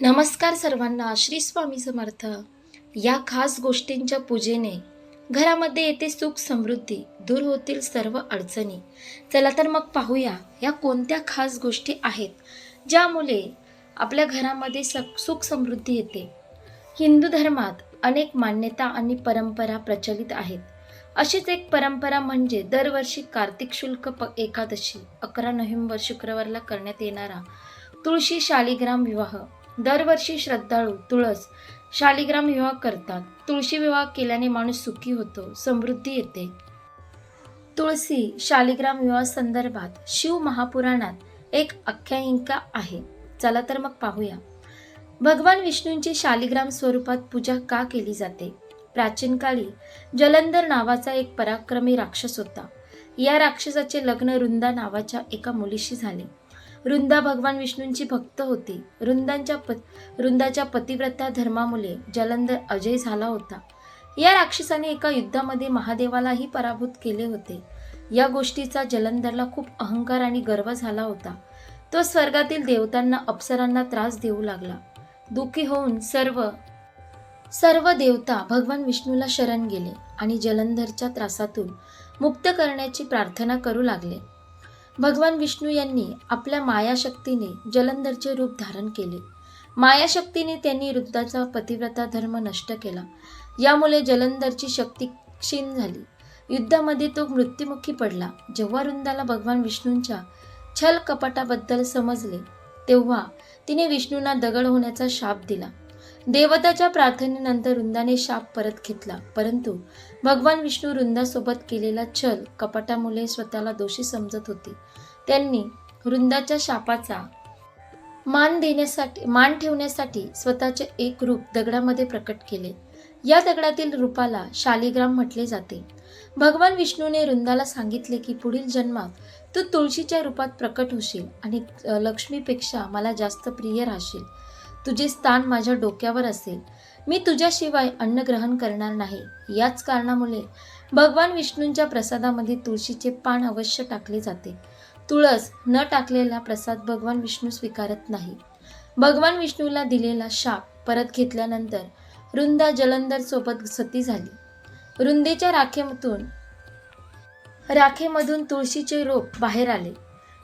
नमस्कार सर्वांना श्री स्वामी समर्थ. या खास गोष्टींच्या पूजेने घरामध्ये येते सुख समृद्धी दूर होतील सर्व अडचणी. चला तर मग पाहूया या कोणत्या खास गोष्टी आहेत ज्यामुळे आपल्या घरामध्ये सक सुख समृद्धी येते. हिंदू धर्मात अनेक मान्यता आणि परंपरा प्रचलित आहेत. अशीच एक परंपरा म्हणजे दरवर्षी कार्तिक शुल्क प एकादशी अकरा नोव्हेंबर शुक्रवारला करण्यात येणारा तुळशी शालिग्राम विवाह. दरवर्षी श्रद्धाळू तुळस शालिग्राम विवाह करतात. तुळशी विवाह केल्याने माणूस सुखी होतो समृद्धी येते. तुळशी शालिग्राम विवाह संदर्भात शिव महापुराणात एक आख्यायिका आहे. चला तर मग पाहूया. भगवान विष्णूंची शालिग्राम स्वरूपात पूजा का केली जाते? प्राचीन काळी जलंधर नावाचा एक पराक्रमी राक्षस होता. या राक्षसाचे लग्न रुंदा नावाच्या एका मुलीशी झाले. रुंदा भगवान विष्णूंची भक्त होती. रुंदांच्या प रुंदाच्या पतिव्रता धर्मामुळे जलंधर अजय झाला होता. या राक्षसाने एका युद्धामध्ये महादेवालाही पराभूत केले होते. या गोष्टीचा जलंधरला खूप अहंकार आणि गर्व झाला होता. तो स्वर्गातील देवतांना अप्सरांना त्रास देऊ लागला. दुःखी होऊन सर्व सर्व देवता भगवान विष्णूला शरण गेले आणि जलंधरच्या त्रासातून मुक्त करण्याची प्रार्थना करू लागले. भगवान विष्णू यांनी आपल्या मायाशक्तीने जलंधरचे रूप धारण केले. मायाशक्तीने त्यांनी वृद्धाचा पतिव्रता धर्म नष्ट केला. यामुळे जलंधरची शक्ती क्षीण झाली. युद्धामध्ये तो मृत्युमुखी पडला. जेव्हा वृंदाला भगवान विष्णूंच्या छल कपटाबद्दल समजले तेव्हा तिने विष्णूंना दगड होण्याचा शाप दिला. देवताच्या प्रार्थनेनंतर रुंदाने शाप परत घेतला परंतु भगवान विष्णू वृंदासोबत केलेला छल कपटामुळे स्वतःला दोषी समजत होते. त्यांनी वृंदाच्या शापाचा मान देण्यासाठी मान ठेवण्यासाठी स्वतःचे एक रूप दगडामध्ये प्रकट केले. या दगडातील रूपाला शालिग्राम म्हटले जाते. भगवान विष्णूने रुंदाला सांगितले की पुढील जन्मात तू तुळशीच्या रूपात प्रकट होशील आणि लक्ष्मीपेक्षा मला जास्त प्रिय राहशील. तुझे स्थान माझ्या डोक्यावर असेल. मी तुझ्याशिवाय अन्न ग्रहण करणार नाही. याच कारणामुळे भगवान विष्णूंच्या प्रसादामध्ये तुळशीचे पान अवश्य टाकले जाते. तुळस न टाकलेला प्रसाद भगवान विष्णू स्वीकारत नाही. भगवान विष्णूला दिलेला शाप परत घेतल्यानंतर रुंदा जलंधर सोबत सती झाली. रुंदेच्या राखेमधून राखेमधून तुळशीचे रोप बाहेर आले.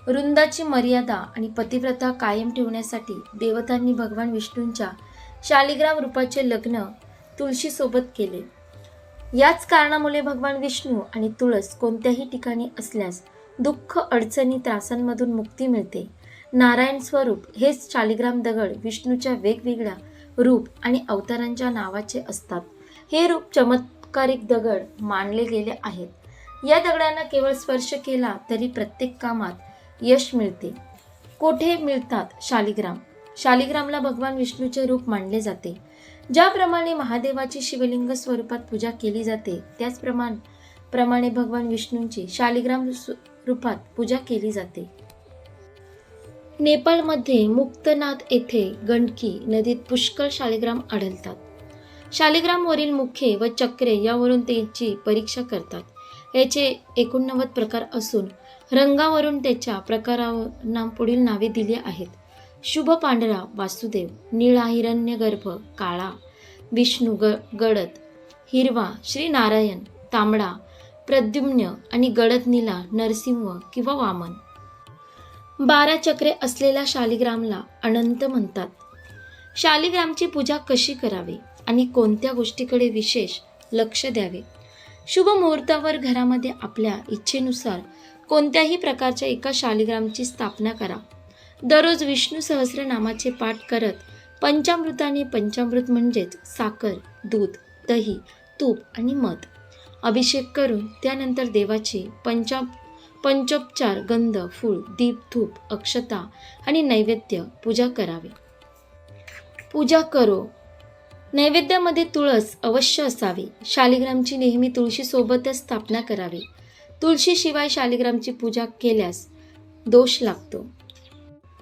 रुंदाची मर्यादा आणि पतिव्रता कायम ठेवण्यासाठी देवतांनी भगवान विष्णूंच्या शालिग्राम रूपाचे लग्न तुळशीसोबत केले. याच कारणामुळे भगवान विष्णू आणि तुळस कोणत्याही ठिकाणी असल्यास दुःख अडचणी त्रासांमधून मुक्ती मिळते. नारायण स्वरूप हेच शालिग्राम दगड विष्णूच्या वेगवेगळ्या रूप आणि अवतारांच्या नावाचे असतात. हे रूप चमत्कारिक दगड मानले गेले आहेत. या दगडांना केवळ स्पर्श केला तरी प्रत्येक कामात यश मिळते. कोठे मिळतात शालिग्राम? शालिग्रामला भगवान विष्णूचे रूप मानले जाते. ज्याप्रमाणे महादेवाची शिवलिंग स्वरूपात पूजा केली जाते त्याचप्रमाणे प्रमाणे भगवान विष्णूंची शालिग्राम सु- रूपात पूजा केली जाते. नेपाळमध्ये मुक्तनाथ येथे गंडकी नदीत पुष्कळ शालिग्राम आढळतात. शालिग्रामवरील मुखे व चक्रे यावरून त्यांची परीक्षा करतात. याचे एकोणनव्वद प्रकार असून रंगावरून त्याच्या प्रकारांना पुढील नावे दिली आहेत. शुभ पांढरा वासुदेव निळा हिरण्यगर्भ काळा विष्णू ग गडद हिरवा श्रीनारायण तांबडा प्रद्युम्न आणि गडतनीला नरसिंह किंवा वामन. बारा चक्रे असलेल्या शालिग्रामला अनंत म्हणतात. शालिग्रामची पूजा कशी करावी आणि कोणत्या गोष्टीकडे विशेष लक्ष द्यावे? शुभ मुहूर्तावर घरामध्ये आपल्या इच्छेनुसार कोणत्याही प्रकारच्या एका शालिग्रामची स्थापना करा. दररोज विष्णू सहस्र नामाचे पाठ करत पंचामृताने पंचामृत म्हणजेच साखर दूध दही तूप आणि मध. अभिषेक करून त्यानंतर देवाची पंचा पंचोपचार गंध फूल दीप धूप अक्षता आणि नैवेद्य पूजा करावे. पूजा करो. नैवेद्यामध्ये तुळस अवश्य असावी. शालिग्रामची नेहमी तुळशीसोबतच स्थापना करावी. तुळशीशिवाय शालिग्रामची पूजा केल्यास दोष लागतो.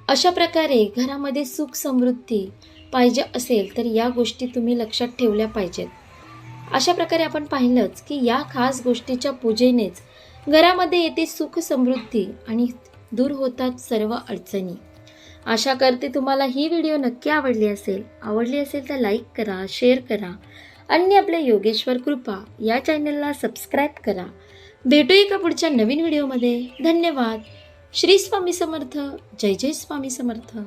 अशा प्रकारे घरामध्ये सुख समृद्धी पाहिजे असेल तर या गोष्टी तुम्ही लक्षात ठेवल्या पाहिजेत. अशा प्रकारे आपण पाहिलंच की या खास गोष्टीच्या पूजेनेच घरामध्ये येते सुख समृद्धी आणि दूर होतात सर्व अडचणी. आशा करते तुम्हाला ही व्हिडिओ नक्की आवडली असेल. आवडली असेल तर लाईक करा शेअर करा आणि आपल्या योगेश्वर कृपा या चॅनलला सबस्क्राईब करा. भेटू एका पुढच्या नवीन व्हिडिओमध्ये. धन्यवाद. श्री स्वामी समर्थ. जय जय स्वामी समर्थ.